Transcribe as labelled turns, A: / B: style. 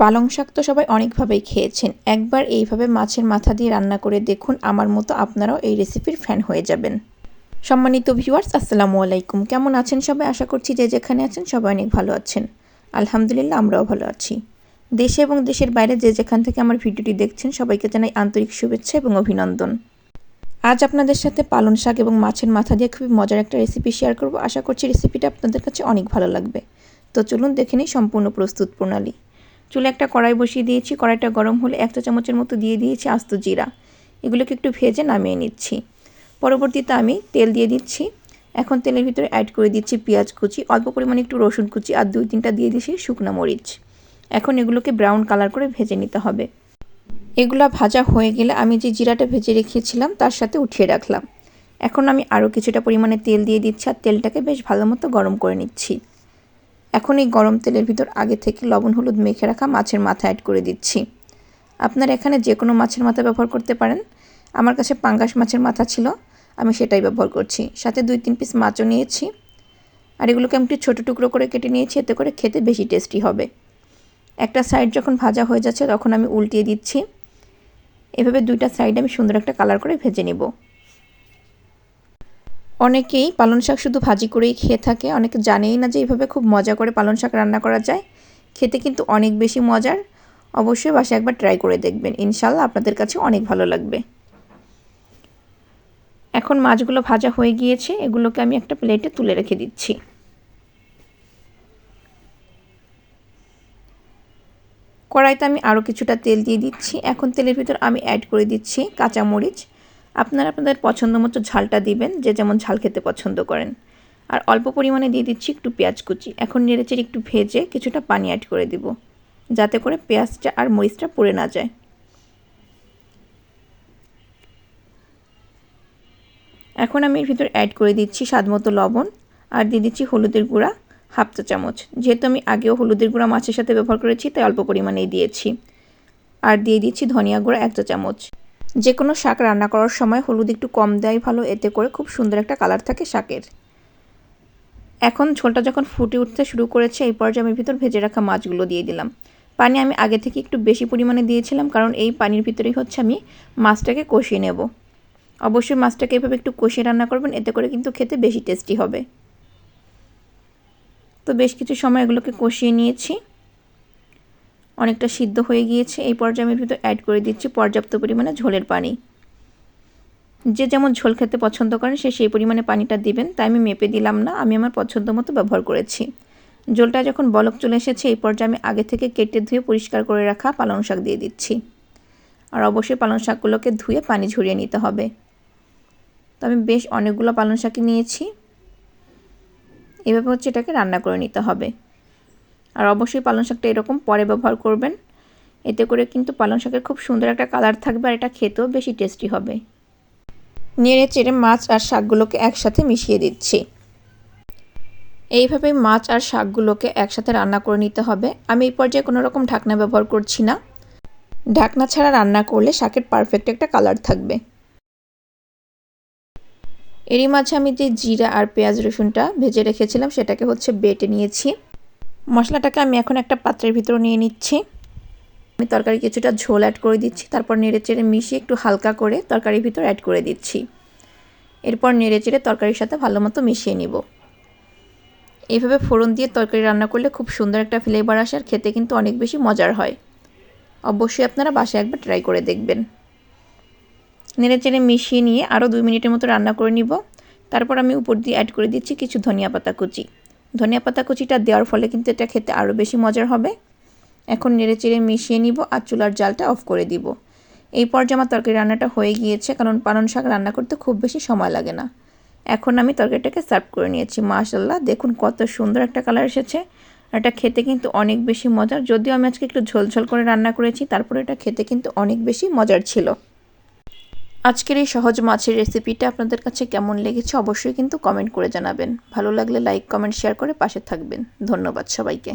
A: পালং শাক তো সবাই অনেকভাবেই খেয়েছেন। একবার এইভাবে মাছের মাথা দিয়ে রান্না করে দেখুন, আমার মতো আপনারাও এই রেসিপির ফ্যান হয়ে যাবেন। সম্মানিত ভিউয়ার্স, আসসালামু আলাইকুম। কেমন আছেন সবাই? আশা করছি যে যেখানে আছেন সবাই অনেক ভালো আছেন। আলহামদুলিল্লাহ, আমরাও ভালো আছি। দেশে এবং দেশের বাইরে যে যেখান থেকে আমার ভিডিওটি দেখছেন, সবাইকে জানাই আন্তরিক শুভেচ্ছা এবং অভিনন্দন। আজ আপনাদের সাথে পালন শাক এবং মাছের মাথা দিয়ে খুবই মজার একটা রেসিপি শেয়ার করব। আশা করছি রেসিপিটা আপনাদের কাছে অনেক ভালো লাগবে। তো চলুন দেখে নিই সম্পূর্ণ প্রস্তুত প্রণালী। চুলে একটা কড়াই বসিয়ে দিয়েছি, কড়াইটা গরম হলে এক চা চামচের মতো দিয়ে দিয়েছি আস্ত জিরা। এগুলোকে একটু ভেজে নামিয়ে নিচ্ছি। পরবর্তীতে আমি তেল দিয়ে দিচ্ছি। এখন তেলের ভিতরে অ্যাড করে দিচ্ছি পেঁয়াজ কুচি, অল্প পরিমাণে একটু রসুন কুচি আর দুই তিনটা দিয়ে দিচ্ছি শুকনো মরিচ। এখন এগুলোকে ব্রাউন কালার করে ভেজে নিতে হবে। এগুলো ভাজা হয়ে গেলে আমি যে জিরাটা ভেজে রেখেছিলাম তার সাথে উঠিয়ে রাখলাম। এখন আমি আরও কিছুটা পরিমাণে তেল দিয়ে দিচ্ছি আর তেলটাকে বেশ ভালো মতো গরম করে নিচ্ছি। এখন এই গরম তেলের ভিতর আগে থেকে লবণ, হলুদ মেখে রাখা মাছের মাথা অ্যাড করে দিচ্ছি। আপনারা এখানে যে কোনো মাছের মাথা ব্যবহার করতে পারেন। আমার কাছে পাঙ্গাস মাছের মাথা ছিল, আমি সেটাই ব্যবহার করছি। সাথে দুই তিন পিস মাছও নিয়েছি। আর এগুলোকে আমি একটু ছোটো টুকরো করে কেটে নিয়েছি, এতে করে খেতে বেশি টেস্টি হবে। একটা সাইড যখন ভাজা হয়ে যাচ্ছে, তখন আমি উল্টিয়ে দিচ্ছি। এভাবে দুইটা সাইড আমি সুন্দর একটা কালার করে ভেজে নেব। অনেকেই পালন শাক শুধু ভাজি করেই খেয়ে থাকে, অনেকে জানেই না যে এইভাবে খুব মজা করে পালন শাক রান্না করা যায়। খেতে কিন্তু অনেক বেশি মজার। অবশ্যই বাসে একবার ট্রাই করে দেখবেন। ইনশাল্লাহ আপনাদের কাছে অনেক ভালো লাগবে। এখন মাছগুলো ভাজা হয়ে গিয়েছে, এগুলোকে আমি একটা প্লেটে তুলে রেখে দিচ্ছি। কড়াইতে আমি আরও কিছুটা তেল দিয়ে দিচ্ছি। এখন তেলের ভিতর আমি অ্যাড করে দিচ্ছি কাঁচামরিচ। আপনারা আপনাদের পছন্দ মতো ঝালটা দিবেন, যে যেমন ঝাল খেতে পছন্দ করেন। আর অল্প পরিমাণে দিয়ে দিচ্ছি একটু পেঁয়াজ কুচি। এখন নেড়েচেড়ে একটু ভেজে কিছুটা পানি অ্যাড করে দিব, যাতে করে পেঁয়াজটা আর মরিচটা পুড়ে না যায়। এখন আমি এর ভিতর অ্যাড করে দিচ্ছি স্বাদ মতো লবণ, আর দিয়ে দিচ্ছি হলুদের গুঁড়া হাফ চা চামচ। যেহেতু আমি আগেও হলুদের গুঁড়া মাছের সাথে ব্যবহার করেছি, তাই অল্প পরিমাণেই দিয়েছি। আর দিয়ে দিচ্ছি ধনিয়া গুঁড়া এক চা চামচ। যে কোনো শাক রান্না করার সময় হলুদ একটু কম দেয় ভালো, এতে করে খুব সুন্দর একটা কালার থাকে শাকের। এখন ঝোলটা যখন ফুটে উঠতে শুরু করেছে, এই পর্যায়ে আমি ভিতর ভেজে রাখা মাছগুলো দিয়ে দিলাম। পানি আমি আগে থেকে একটু বেশি পরিমাণে দিয়েছিলাম, কারণ এই পানির ভিতরেই হচ্ছে আমি মাছটাকে কষিয়ে নেব। অবশ্যই মাছটাকে এভাবে একটু কষিয়ে রান্না করবেন, এতে করে কিন্তু খেতে বেশি টেস্টি হবে। তো বেশ কিছু সময় এগুলোকে কষিয়ে নিয়েছি। অনেকটা সিদ্ধ হয়ে গিয়েছে। এই পর্যায়ে আমি ভিতর অ্যাড করে দিচ্ছি পর্যাপ্ত পরিমাণে ঝোলের পানি। যে যেমন ঝোল খেতে পছন্দ করেন, সে সেই পরিমাণে পানিটা দিবেন। তাই আমি মেপে দিলাম না, আমি আমার পছন্দ মতো ব্যবহার করেছি। ঝোলটা যখন বলক চলে এসেছে, এই পর্যায়ে আমি আগে থেকে কেটে ধুয়ে পরিষ্কার করে রাখা পালং শাক দিয়ে দিচ্ছি। আর অবশ্যই পালং শাকগুলোকে ধুয়ে পানি ঝরিয়ে নিতে হবে। তো আমি বেশ অনেকগুলো পালং শাকই নিয়েছি। এভাবে হচ্ছে এটাকে রান্না করে নিতে হবে। আর অবশ্যই পালং শাকটা এরকম পরে ব্যবহার করবেন। এতে করে কিন্তু পালং শাকের খুব সুন্দর একটা কালার থাকবে আর এটা খেতেও বেশি টেস্টি হবে। নেড়ে চেড়ে মাছ আর শাকগুলোকে একসাথে মিশিয়ে দিচ্ছি। এইভাবে মাছ আর শাকগুলোকে একসাথে রান্না করে নিতে হবে। আমি এই পর্যায়ে কোনো রকম ঢাকনা ব্যবহার করছি না। ঢাকনা ছাড়া রান্না করলে শাকের পারফেক্ট একটা কালার থাকবে। এরই মাঝে আমি যে জিরা আর পেঁয়াজ রসুনটা ভেজে রেখেছিলাম, সেটাকে হচ্ছে বেটে নিয়েছি। মশলাটাকে আমি এখন একটা পাত্রের ভিতর নিয়ে নিচ্ছি। আমি তরকারি কিছুটা ঝোল অ্যাড করে দিচ্ছি, তারপর নেড়ে চেড়ে মিশিয়ে একটু হালকা করে তরকারির ভিতর অ্যাড করে দিচ্ছি। এরপর নেড়ে চেড়ে তরকারির সাথে ভালো মতো মিশিয়ে নিব। এইভাবে ফোড়ন দিয়ে তরকারি রান্না করলে খুব সুন্দর একটা ফ্লেভার আসে আর খেতে কিন্তু অনেক বেশি মজার হয়। অবশ্যই আপনারা বাসায় একবার ট্রাই করে দেখবেন। নেড়ে চেড়ে মিশিয়ে নিয়ে আরও দুই মিনিটের মতো রান্না করে নিব। তারপর আমি উপর দিয়ে অ্যাড করে দিচ্ছি কিছু ধনিয়া পাতা কুচি। ধনিয়া পাতা কুচিটা দেওয়ার ফলে কিন্তু এটা খেতে আরও বেশি মজার হবে। এখন নেড়ে চেড়ে মিশিয়ে নিব আর চুলার জালটা অফ করে দিব। এই পর্যায়ে আমার তরকারি রান্নাটা হয়ে গিয়েছে, কারণ পালন শাক রান্না করতে খুব বেশি সময় লাগে না। এখন আমি তরকারিটাকে সার্ভ করে নিয়েছি। মাশাল্লাহ দেখুন কত সুন্দর একটা কালার এসেছে। এটা খেতে কিন্তু অনেক বেশি মজার। যদিও আমি আজকে একটু ঝোলঝোল করে রান্না করেছি, তারপরে এটা খেতে কিন্তু অনেক বেশি মজার ছিল। আজকের এই সহজ মাছের রেসিপিটা আপনাদের কাছে কেমন লেগেছে অবশ্যই কিন্তু কমেন্ট করে জানাবেন। ভালো লাগলে লাইক কমেন্ট শেয়ার করে পাশে থাকবেন। ধন্যবাদ সবাইকে।